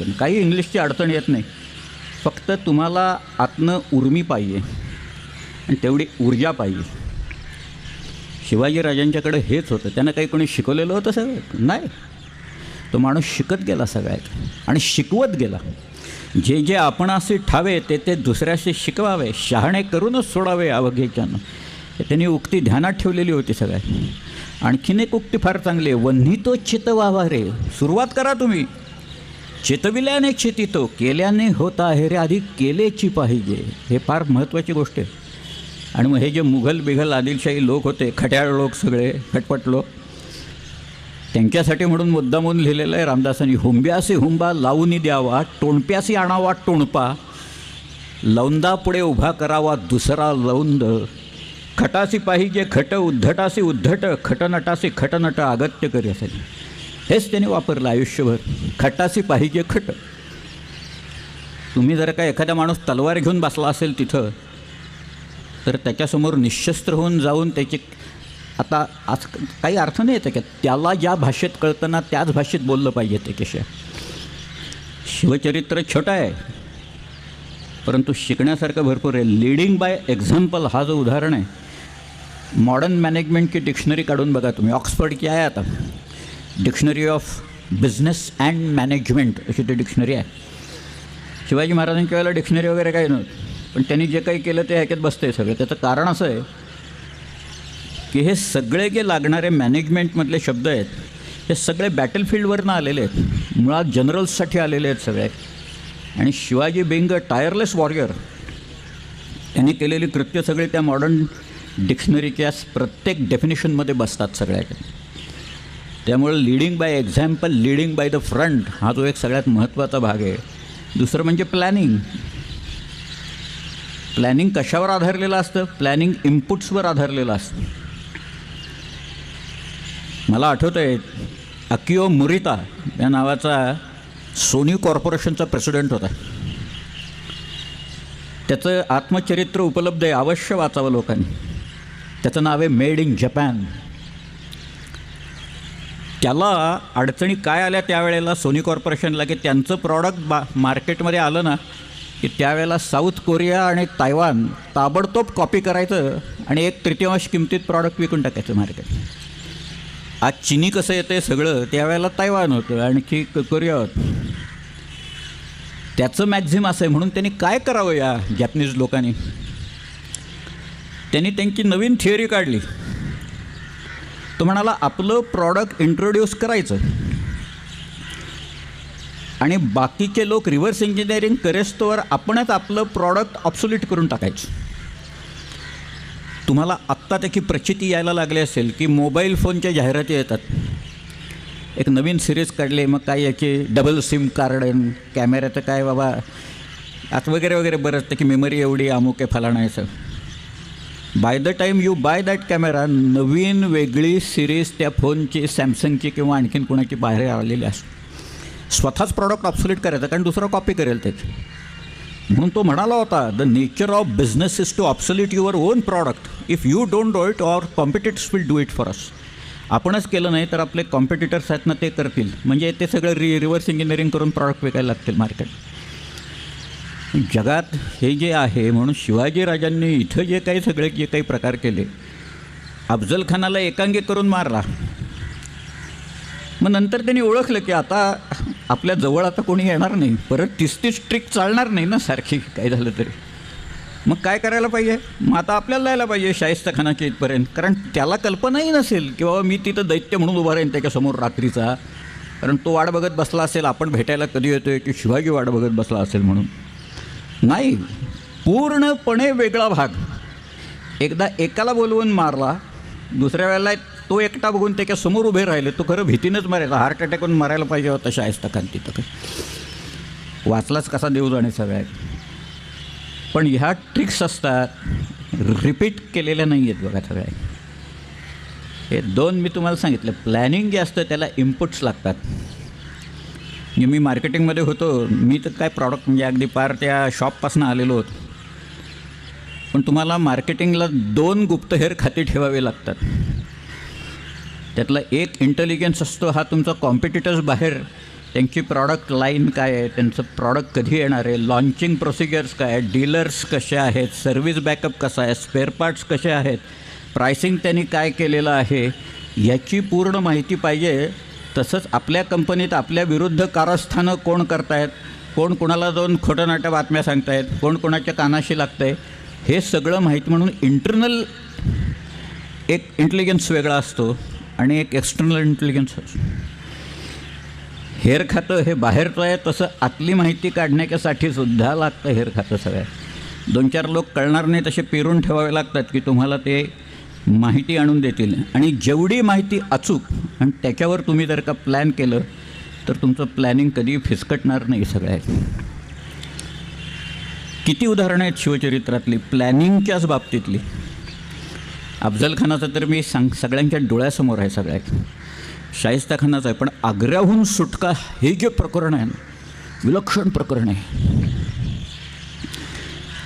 अडचण. काही इंग्लिशची अडचण येत नाही. फक्त तुम्हाला आतनं उर्मी पाहिजे. आणि तेवढी ऊर्जा पाहिजे. शिवाजीराजांच्याकडे हेच होतं. त्यांना काही कोणी शिकवलेलं होतं सगळं? नाही. तो माणूस शिकत गेला सगळ्यात. आणि शिकवत गेला. जे जे आपण असे ठावे ते ते दुसऱ्याशी शिकवावे. शहाणे करूनच सोडावे अवघेच्यानं त्यांनी उक्ती ध्यानात ठेवलेली होती सगळ्यात. आणखीन एक उक्ती फार चांगली आहे. वन्ही तो चितवावा रे सुरुवात करा तुम्ही. चितविल्याने चितितो केल्याने होत आहे रे आधी केलेची पाहिजे. हे फार महत्त्वाची गोष्ट आहे. आणि मग हे जे मुघल बिघल आदिलशाही लोक होते खट्याळ लोक सगळे खटपट लोक त्यांच्यासाठी म्हणून मुद्दामून लिहिलेलं आहे रामदासांनी हुंब्यासी हुंबा लावूनी द्यावा टोणप्यासी आणावा टोणपा लौंदा पुढे उभा करावा दुसरा लौंद खटासी पाहिजे खट उद्धटासी उद्धट खटनटासी खटनट अगत्य करी असेल हेच त्यांनी वापरलं आयुष्यभर. खटासी पाहिजे खट. तुम्ही जर का एखादा माणूस तलवार घेऊन बसला असेल तिथं तर त्याच्यासमोर निशस्त्र होऊन जाऊन त्याचे आता आज काही अर्थ नाही येतं की? त्याला ज्या भाषेत कळताना त्याच भाषेत बोललं पाहिजे ते कशा? शिवचरित्र छोटं आहे. परंतु शिकण्यासारखं भरपूर आहे. लीडिंग बाय एक्झाम्पल हा जो उदाहरण आहे. मॉडर्न मॅनेजमेंटची डिक्शनरी काढून बघा तुम्ही. ऑक्सफर्डची आहे आता. Dictionary of business and management अशी ती डिक्शनरी आहे. शिवाजी महाराजांच्या वेळेला डिक्शनरी वगैरे काही नव्हतं. पण त्यांनी जे काही केलं ते ह्याच्यात बसतंय सगळं. त्याचं कारण असं आहे की हे सगळे जे लागणारे मॅनेजमेंटमधले शब्द आहेत हे सगळे बॅटलफील्डवरनं आलेले आहेत. मुळात जनरल्ससाठी आलेले आहेत सगळे. आणि Shivaji being a tireless warrior त्यांनी केलेली कृत्य सगळी त्या मॉडर्न डिक्शनरीच्या प्रत्येक डेफिनेशनमध्ये बसतात सगळ्याच्या त्यामुळे leading by example leading by the front हा जो एक सगळ्यात महत्त्वाचा भाग आहे. दुसरं म्हणजे प्लॅनिंग प्लॅनिंग कशावर आधारलेलं असतं? प्लॅनिंग इनपुट्सवर आधारलेलं असतं. मला आठवतं आहे अकिओ मुरिता या नावाचा सोनी कॉर्पोरेशनचा प्रेसिडेंट होता. त्याचं आत्मचरित्र उपलब्ध आहे अवश्य वाचावं लोकांनी. त्याचं नाव आहे मेड इन जपान त्याला अडचणी काय आल्या त्यावेळेला सोनी कॉर्पोरेशनला की त्यांचं प्रॉडक्ट बा मार्केटमध्ये आलं ना की त्यावेळेला साऊथ कोरिया आणि तायवान ताबडतोब कॉपी करायचं आणि एक तृतीयांश किमतीत प्रॉडक्ट विकून टाकायचं मार्केट आज चिनी कसं येतं सगळं त्यावेळेला तायवान होतं आणखी क- कोरिया होतं. त्याचं मॅक्झिम असं आहे म्हणून त्यांनी काय करावं या जॅपनीज लोकांनी? त्यांनी त्यांची नवीन थिअरी काढली. तो म्हणाला आपलं प्रॉडक्ट इंट्रोड्यूस करायचं आणि बाकीचे लोक रिव्हर्स इंजिनिअरिंग करेस्तोवर आपणच आपलं प्रॉडक्ट ऑब्सोल्यूट करून टाकायचं. तुम्हाला आत्ता त्याची प्रचिती यायला लागली असेल की मोबाईल फोनच्या जाहिराती येतात. एक नवीन सिरीज काढली मग काय याची डबल सिम कार्ड कॅमेऱ्याचं काय बाबा आत वगैरे वगैरे बरंच त्याची मेमरी एवढी अमुक आहे फलाणायचं by the time you buy that camera नवीन वेगळी सिरीज त्या फोनची सॅमसंगची किंवा आणखीन कोणाची बाहेर आलेली असते स्वतःच प्रॉडक्ट ऑब्सोलेट करायचं कारण दुसरा कॉपी करेल त्याची म्हणून तो म्हणाला होता the nature of business is to obsolete your own product if you don't do it or competitors will do it for us आपणच केलं नाही तर आपले कॉम्पिटिटर्स आहेत ना ते करतील. म्हणजे ते सगळं रि रिव्हर्स इंजिनिअरिंग करून प्रॉडक्ट विकायला लागतील मार्केट जगात हे जे आहे म्हणून शिवाजीराजांनी इथं जे काही सगळे जे काही प्रकार केले अफजल खानाला एकांगी करून मारला. मग नंतर त्यांनी ओळखलं की आता आपल्या जवळ आता कोणी येणार नाही. परत तीस तीस ट्रिक चालणार नाही ना सारखी काय झालं तरी. मग काय करायला पाहिजे? मग आता आपल्याला जायला पाहिजे शाहिस्ता खानाच्या इथपर्यंत. कारण त्याला कल्पनाही नसेल की बाबा मी तिथं दैत्य म्हणून उभा राहीन त्याच्यासमोर रात्रीचा. कारण तो वाट बघत बसला असेल आपण भेटायला कधी येतोय की शिवाजी वाट बघत बसला असेल म्हणून. नाही पूर्णपणे वेगळा भाग. एकदा एकाला बोलवून मारला दुसऱ्या वेळेला तो एकटा बघून त्याच्यासमोर उभे राहिले. तो खरं भीतीनंच मरायला हार्ट अटॅकून मारायला पाहिजे होता शाहिस्ता खान तिथं वाचलाच कसा देऊ जाणे सगळ्यात. पण ह्या ट्रिक्स असतात रिपीट केलेल्या नाही आहेत बघा सगळ्या. हे दोन मी तुम्हाला सांगितलं. प्लॅनिंग जे असतं त्याला इनपुट्स लागतात. म्हणजे मी मार्केटिंगमध्ये होतो मी तर काय प्रॉडक्ट म्हणजे अगदी पार त्या शॉपपासून आलेलो होतो. पण तुम्हाला मार्केटिंगला दोन गुप्तहेर खाती ठेवावे लागतात. त्यातला एक इंटेलिजन्स असतो हा तुमचा कॉम्पिटिटर्स बाहेर. त्यांची प्रॉडक्ट लाईन काय आहे त्यांचं प्रॉडक्ट कधी येणार आहे लॉन्चिंग प्रोसिजर्स काय आहे डीलर्स कसे आहेत सर्व्हिस बॅकअप कसा आहे स्पेअर पार्ट्स कसे आहेत प्रायसिंग त्यांनी काय केलेलं आहे याची पूर्ण माहिती पाहिजे तसंच आपल्या कंपनीत आपल्या विरुद्ध कारस्थानं कोण करतायत? कोण कोणाला जाऊन खोटं नाट्या बातम्या सांगतायत? कोण कोणाच्या कानाशी लागतं आहे हे सगळं माहीत म्हणून इंटरनल एक इंटेलिजन्स वेगळा असतो आणि एक एक्सटर्नल इंटेलिजन्स असतो. हेर खातं हे बाहेरचं आहे तसं आतली माहिती काढण्याच्यासाठी सुद्धा लागतं हेर खातं सगळ्यात. दोन चार लोक कळणार नाही तसे पेरून ठेवावे लागतात की तुम्हाला ते माहिती आणून देतील. आणि जेवढी माहिती अचूक आणि त्याच्यावर तुम्ही जर का प्लॅन केलं तर तुमचं प्लॅनिंग कधी फिसकटणार नाही सगळ्यात. किती उदाहरणं आहेत शिवचरित्रातली प्लॅनिंगच्याच बाबतीतली. अफजल खानाचं तर मी सांग सगळ्यांच्या डोळ्यासमोर आहे सगळ्यात. शाहिस्ता खानाचं आहे पण आग्र्याहून सुटका हे जे प्रकरण आहे विलक्षण प्रकरण आहे.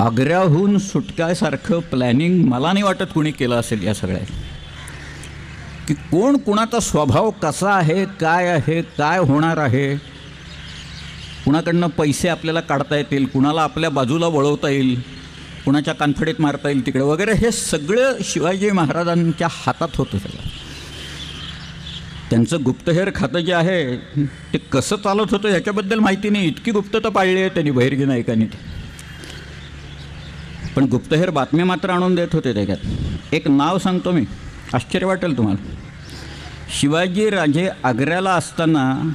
आग्र्याहून सुटक्यासारखं प्लॅनिंग मला नाही वाटत कुणी केलं असेल या सगळ्यात. की कोण कुणाचा स्वभाव कसा आहे काय आहे काय होणार आहे? कुणाकडनं पैसे आपल्याला काढता येतील कुणाला आपल्या बाजूला वळवता येईल कुणाच्या कानफडीत मारता येईल तिकडे वगैरे हे सगळं शिवाजी महाराजांच्या हातात होतं सगळं. त्यांचं गुप्तहेर खातं जे आहे ते कसं चालत होतं ह्याच्याबद्दल माहिती नाही. इतकी गुप्तता पाळली आहे त्यांनी बहिर्गी नायकांनी. ते पण गुप्तहेर बातम्या मात्र आणून देत होते त्याच्यात. एक नाव सांगतो मी. आश्चर्य वाटेल तुम्हाला. शिवाजी राजे आग्र्याला असताना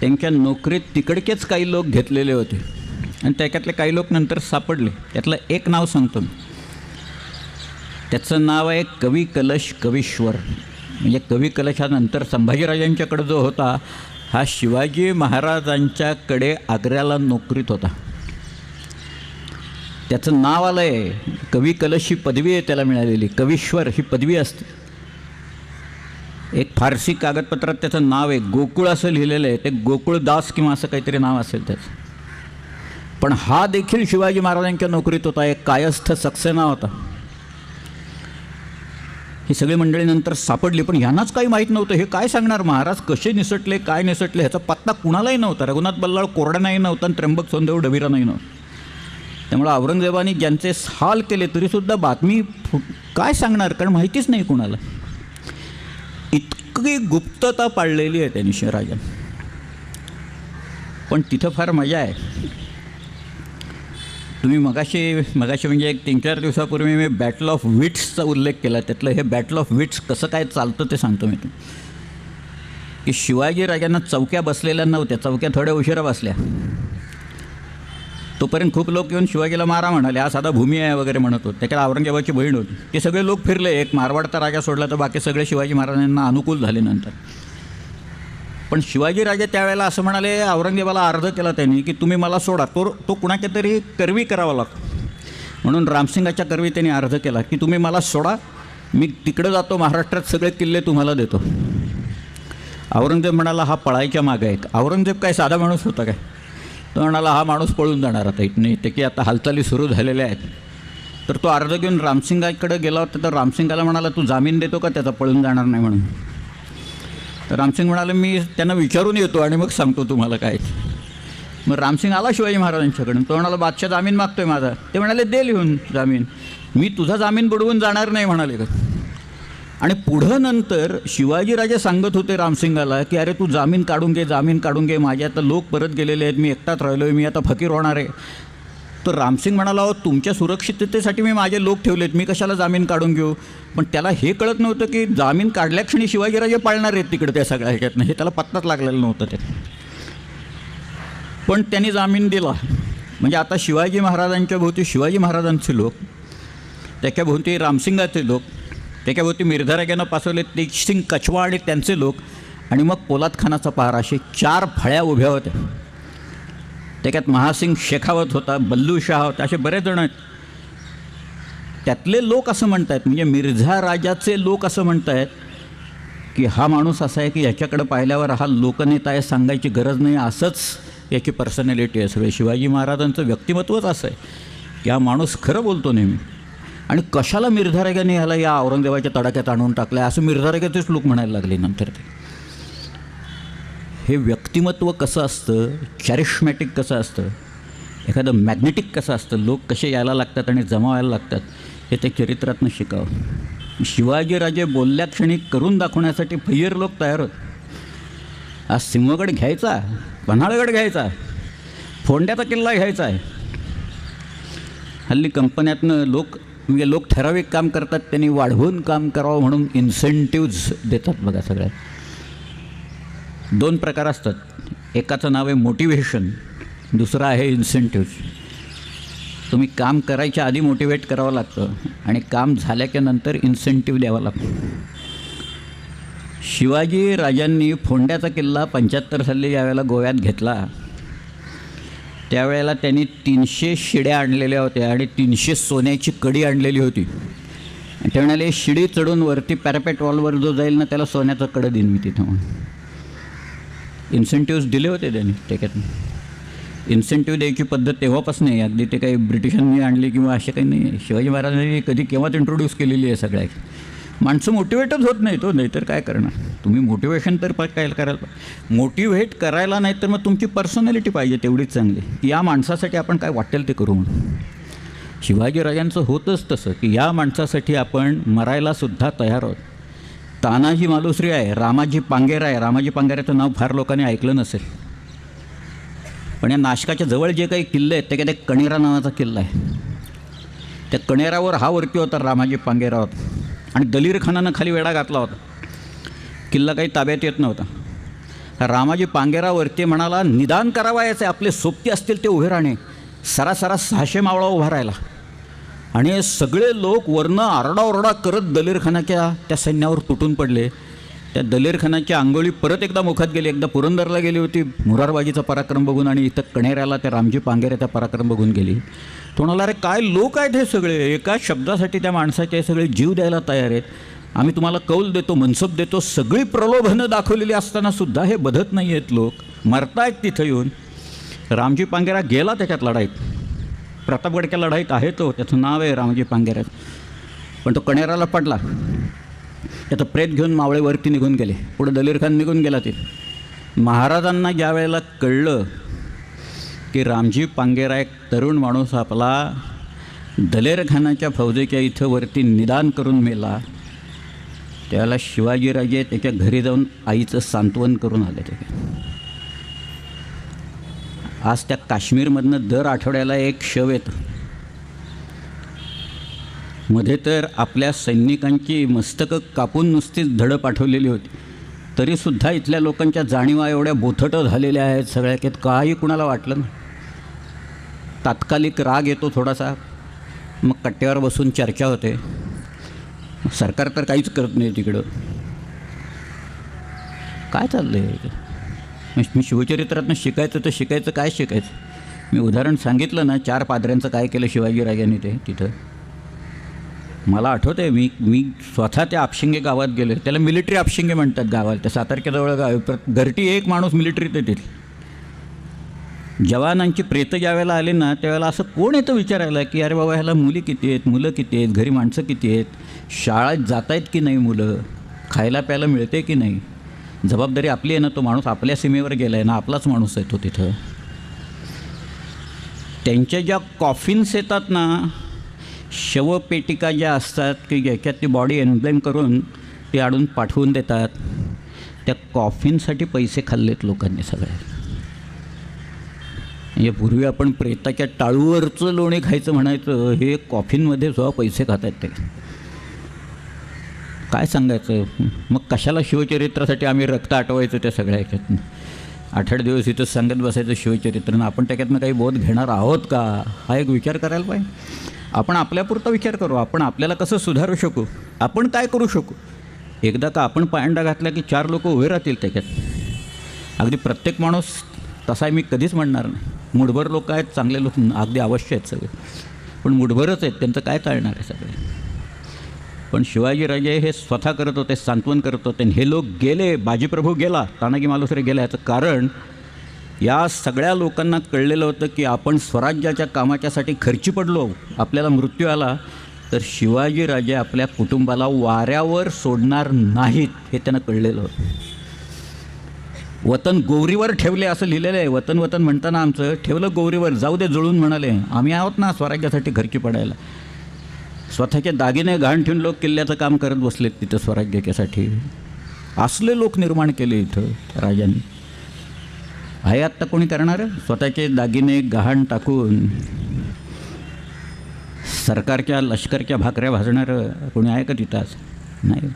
त्यांच्या नोकरीत तिकडकेच काही लोक घेतलेले होते. आणि त्याच्यातले काही लोक नंतर सापडले. त्यातलं एक नाव सांगतो मी. त्याचं नाव आहे कवी कलश कवीश्वर. म्हणजे कवी कलशानंतर संभाजीराजांच्याकडे जो होता हा शिवाजी महाराजांच्याकडे आग्र्याला नोकरीत होता. त्याचं नाव आलं आहे कवी कलश ही पदवी आहे त्याला मिळालेली. कवीश्वर ही पदवी असते. एक फारसी कागदपत्रात त्याचं नाव आहे. गोकुळ असं लिहिलेलं आहे. ते गोकुळदास किंवा असं काहीतरी नाव असेल त्याचं. पण हा देखील शिवाजी महाराजांच्या नोकरीत होता. एक कायस्थ सक्सेना होता. ही सगळी मंडळी नंतर सापडली. पण ह्यांनाच काही माहीत नव्हतं. हे काय सांगणार? महाराज कसे निसटले काय निसटले? ह्याचा पत्ता कुणालाही नव्हता. रघुनाथ बल्लाळ कोरड्यानाही नव्हता आणि त्र्यंबक सोनदेव डबीरानाही नव्हतं. त्यामुळं औरंगजेबाने ज्यांचे हाल केले तरीसुद्धा बातमी फु काय सांगणार? कारण माहितीच नाही कुणाला. इतकी गुप्तता पाळलेली आहे त्यांनी शिवराजन पण तिथं फार मजा आहे. तुम्ही मगाशी मगाशी म्हणजे एक तीन चार दिवसापूर्वी मी बॅटल ऑफ विट्सचा उल्लेख केला. त्यातलं हे बॅटल ऑफ विट्स कसं काय चालतं ते सांगतो मी तुम्ही की शिवाजी राजांना चौक्या बसलेल्या नव्हत्या. चौक्या थोड्या उशिरा बसल्या. तोपर्यंत खूप लोक येऊन शिवाजीला मारा म्हणाले. हा साधा भूमी आहे वगैरे म्हणत होते. त्याच्यात औरंगजेबाची बहीण होती. ते सगळे लोक फिरले. एक मारवाडचा राजा सोडला तर बाकी सगळे शिवाजी महाराजांना अनुकूल झाले नंतर. पण शिवाजी राजे त्यावेळेला असं म्हणाले औरंगजेबाला अर्ज केला त्यांनी की तुम्ही मला सोडा. तो तो कुणाच्या तरी करवी करावा लागतो. म्हणून रामसिंगाच्या करवी त्यांनी अर्ज केला की तुम्ही मला सोडा. मी तिकडं जातो महाराष्ट्रात सगळे किल्ले तुम्हाला देतो. औरंगजेब म्हणाला हा पळायच्या मागे आहे औरंगजेब काय साधा माणूस होता काय? तो म्हणाला हा माणूस पळून जाणार आता इथनं ते की आता हालचाली सुरू झालेल्या आहेत. तर तो अर्ज घेऊन रामसिंगाकडे गेला होता तर रामसिंगाला म्हणाला तू जामीन देतो का त्याचा? पळून जाणार नाही म्हणून. तर रामसिंग म्हणाले मी त्यांना विचारून येतो आणि मग सांगतो तुम्हाला काय. मग रामसिंग आला शिवाजी महाराजांच्याकडून. तो म्हणाला बादशाह जामीन मागतोय माझा. ते म्हणाले दे लिहून जामीन. मी तुझा जामीन बुडवून जाणार नाही म्हणाले. का आणि पुढं नंतर शिवाजीराजे सांगत होते रामसिंगाला की अरे तू जामीन काढून घे जामीन काढून घे माझे आता लोक परत गेलेले आहेत मी एकटाच राहिलो आहे मी आता फकीर होणार आहे. तर रामसिंग म्हणाला अहो तुमच्या सुरक्षिततेसाठी मी माझे लोक ठेवलेत मी कशाला जामीन काढून घेऊ? पण त्याला हे कळत नव्हतं की जामीन काढल्या क्षणी शिवाजीराजे पाळणार आहेत तिकडे त्या सगळ्या ह्याच्यातनं. हे त्याला पत्ताच लागलेलं नव्हतं ते. पण त्यांनी जामीन दिला. म्हणजे आता शिवाजी महाराजांच्या भोवती शिवाजी महाराजांचे लोक त्याच्याभोवती रामसिंगाचे लोक त्याच्याभोवती मिर्झाराग्यानं पासवले तेजसिंग कछवा आणि त्यांचे लोक. आणि मग पोलाद खानाचा असे चार फळ्या उभ्या होत्या. त्याच्यात महासिंग शेखावत होता बल्लू शाह होता असे बरेच जण आहेत. त्यातले लोक असं म्हणत आहेत म्हणजे मिर्झा राजाचे लोक असं म्हणत आहेत की हा माणूस असा आहे की याच्याकडे पाहिल्यावर हा लोकनेता आहे सांगायची गरज नाही असंच याची पर्सनॅलिटी आहे. सगळे शिवाजी महाराजांचं व्यक्तिमत्वच असं आहे. की हा माणूस खरं बोलतो नेहमी. आणि कशाला मिरधारेगाने ह्याला या औरंगजेबाच्या तडाख्यात आणून टाकलं असं मिर्झारेगाचेच लोक म्हणायला लागले नंतर ते. हे व्यक्तिमत्व कसं असतं? चॅरिशमॅटिक कसं असतं? एखादं मॅग्नेटिक कसं असतं? लोक कसे यायला लागतात आणि जमा व्हायला लागतात? हे ते चरित्रातनं शिकावं. शिवाजीराजे बोलल्या क्षणी करून दाखवण्यासाठी फैयर लोक तयार होत. आज सिंहगड घ्यायचा? पन्हाळगड घ्यायचा? फोंड्याचा किल्ला घ्यायचा आहे? हल्ली कंपन्यातनं लोक म्हणजे लोक ठराविक काम करतात त्यांनी वाढवून काम करावं म्हणून इन्सेंटिव्ज देतात बघा सगळ्यात दोन प्रकार असतात. एकाचं नाव आहे मोटिवेशन दुसरं आहे इन्सेंटिव्ज तुम्ही काम करायच्या आधी मोटिवेट करावं लागतं आणि काम झाल्याच्यानंतर इन्सेंटिव्ह द्यावा लागतो. शिवाजी राजांनी फोंड्याचा किल्ला पंच्याहत्तर साली ज्यावेळेला गोव्यात घेतला त्यावेळेला त्यांनी तीनशे शिड्या आणलेल्या होत्या आणि तीनशे सोन्याची कडी आणलेली होती. आणि ते म्हणाले शिडी चढून वरती पॅरापेट वॉलवर जो जाईल ना त्याला सोन्याचं कडं देईन मी तिथं म्हणून. इन्सेंटिव्ह दिले होते त्यांनी त्याच्यात. इन्सेंटिव्ह द्यायची पद्धत तेव्हापासून आहे. अगदी ते काही ब्रिटिशांनी आणली किंवा असे काही नाही आहे. शिवाजी महाराजांनी कधी केव्हाच इंट्रोड्यूस केलेली आहे सगळ्या माणसं मोटिवेटच होत नाही तो हो, नाहीतर काय करणार? तुम्ही मोटिवेशन तर प- काय करायला पाहिजे मोटिवेट करायला नाही तर मग तुमची पर्सनॅलिटी पाहिजे तेवढीच चांगली. की या माणसासाठी आपण काय वाटेल ते करू म्हणून. शिवाजीराजांचं होतंच तसं की या माणसासाठी आपण मरायलासुद्धा तयार आहोत. तानाजी मालुसरी आहे रामाजी पांगेरा आहे. रामाजी पांगेराचं नाव फार लोकांनी ऐकलं नसेल. पण या नाशकाच्या जवळ जे काही किल्ले आहेत त्याच्यात एक कणेरा नावाचा किल्ला आहे. त्या कणेरावर हा वरती होता रामाजी पांगेरा होता. आणि दलीर खानानं खाली वेढा घातला होता. किल्ला काही ताब्यात येत नव्हता. रामाजी पांगेरावरती म्हणाला निदान करावायचे आपले सोबती असतील ते उभे राहणे. सरासरा सहाशे मावळा उभा राहिला. आणि सगळे लोक वरनं आरडाओरडा करत दलीरखानाच्या त्या सैन्यावर तुटून पडले. त्या दलेरखानाची आंघोळी परत एकदा मुखात गेली. एकदा पुरंदरला गेली होती. मुरारबाजीचा पराक्रम बघून आणि इथं कणेऱ्याला त्या रामजी पांगेऱ्याचा पराक्रम बघून गेली. तो म्हणाला अरे काय लोक आहेत हे सगळे? एका शब्दासाठी त्या माणसाचे सगळे जीव द्यायला तयार आहेत. आम्ही तुम्हाला कौल देतो मनसब देतो सगळी प्रलोभनं दाखवलेली असताना सुद्धा हे बधत नाही आहेत लोक. मरतायत तिथं येऊन. रामजी पांगेरा गेला त्याच्यात लढाईत. प्रतापगडच्या लढाईत आहे तो. त्याचं नाव आहे रामजी पांगेरा. पण तो कणेराला पडला. त्याचं प्रेत घेऊन मावळेवरती निघून गेले. पुढे दलीर खान निघून गेला ते. महाराजांना ज्या वेळेला कळलं की रामजी पांगेरा एक तरुण माणूस आपला दलेरखानाच्या फौजेच्या इथं वरती निदान करून मेला. त्याला शिवाजीराजे त्याच्या घरी जाऊन आईचं सांत्वन करून आले ते. आज त्या काश्मीरमधनं दर आठवड्याला एक शव येतं. मध्ये तर आपल्या सैनिकांची मस्तकं कापून नुसतीच धडं पाठवलेली होती. तरीसुद्धा इथल्या लोकांच्या जाणीवा एवढ्या बोथटं झालेल्या आहेत सगळ्या की काही कुणाला वाटलं ना तात्कालिक राग येतो थोडासा. मग कट्ट्यावर बसून चर्चा होते. सरकार तर काहीच करत नाही तिकडं. काय चाललं आहे मी शिवचरित्रातनं शिकायचं तर शिकायचं काय शिकायचं? मी उदाहरण सांगितलं ना चार पादऱ्यांचं काय केलं शिवाजीराजांनी ते तिथं. मला आठवतं आहे मी मी स्वतः त्या आपशिंगे गावात गेले. त्याला मिलिटरी आपशिंगे म्हणतात गावाला. त्या सातारक्याजवळ गाव प्र- घरटी एक माणूस मिलिटरीत येतील. जवानांची प्रेतं ज्यावेळेला आले ना त्यावेळेला असं कोण येतं विचारायला की अरे बाबा ह्याला मुली किती आहेत मुलं किती आहेत घरी माणसं किती आहेत शाळेत जात आहेत की नाही मुलं खायला प्यायला मिळते की नाही? जबाबदारी आपली आहे ना तो माणूस आपल्या सीमेवर गेला आहे ना आपलाच माणूस आहे तो तिथं. त्यांच्या ज्या कॉफिन्स येतात ना शवपेटिका ज्या असतात की ज्याच्यात ती बॉडी एन्ब्लेम करून ती आणून पाठवून देतात त्या कॉफिनसाठी पैसे खाल्लेत लोकांनी सगळ्या म्हणजे पूर्वी आपण प्रेताच्या टाळूवरचं लोणी खायचं म्हणायचं हे कॉफीनमध्ये सुद्धा पैसे खात आहेत ते. काय सांगायचं? मग कशाला शिवचरित्रासाठी आम्ही रक्त आटवायचं त्या सगळ्या ह्याच्यातनं आठ आठ दिवस इथं सांगत बसायचं शिवचरित्रनं आपण त्याच्यातनं काही बोध घेणार आहोत का? हा एक विचार करायला पाहिजे. आपण आपल्यापुरता विचार करू. आपण आपल्याला कसं सुधारू शकू? आपण काय करू शकू? एकदा का आपण पायंडा घातला की चार लोक उभे राहतील त्याच्यात? अगदी प्रत्येक माणूस तसा मी कधीच म्हणणार नाही. मुठभर लोक आहेत चांगले लोक अगदी अवश्य आहेत सगळे. पण मुठभरच आहेत त्यांचं काय चालणार आहे सगळे? पण शिवाजीराजे हे स्वतः करत होते सांत्वन करत होते आणि हे लोक गेले बाजीप्रभू गेला तानाजी मालुसरे गेला याचं कारण या सगळ्या लोकांना कळलेलं होतं की आपण स्वराज्याच्या कामाच्यासाठी खर्ची पडलो आपल्याला मृत्यू आला तर शिवाजीराजे आपल्या कुटुंबाला वाऱ्यावर सोडणार नाहीत हे त्यांना कळलेलं होतं. वतन गौरीवर ठेवले असं लिहिलेलं आहे. वतन वतन म्हणताना आमचं ठेवलं गौरीवर जाऊ दे जुळून म्हणाले. आम्ही आहोत ना स्वराज्यासाठी घरची पडायला. स्वतःचे दागिने घाण ठेवून लोक किल्ल्याचं काम करत बसलेत तिथं स्वराज्यासाठी. असले लोक निर्माण केले इथं राजांनी. आहे आत्ता कोणी करणार? स्वतःचे दागिने गहाण टाकून सरकारच्या लष्करच्या भाकऱ्या भाजणारं कोणी आहे का तिथं आज? नाही.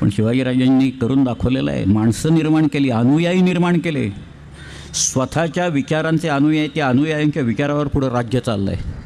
पण शिवाजीराजांनी करून दाखवलेलं आहे. माणसं निर्माण केली अनुयायी निर्माण केले. स्वतःच्या विचारांचे अनुयायी त्या अनुयायांच्या विचारावर पुढं राज्य चाललं आहे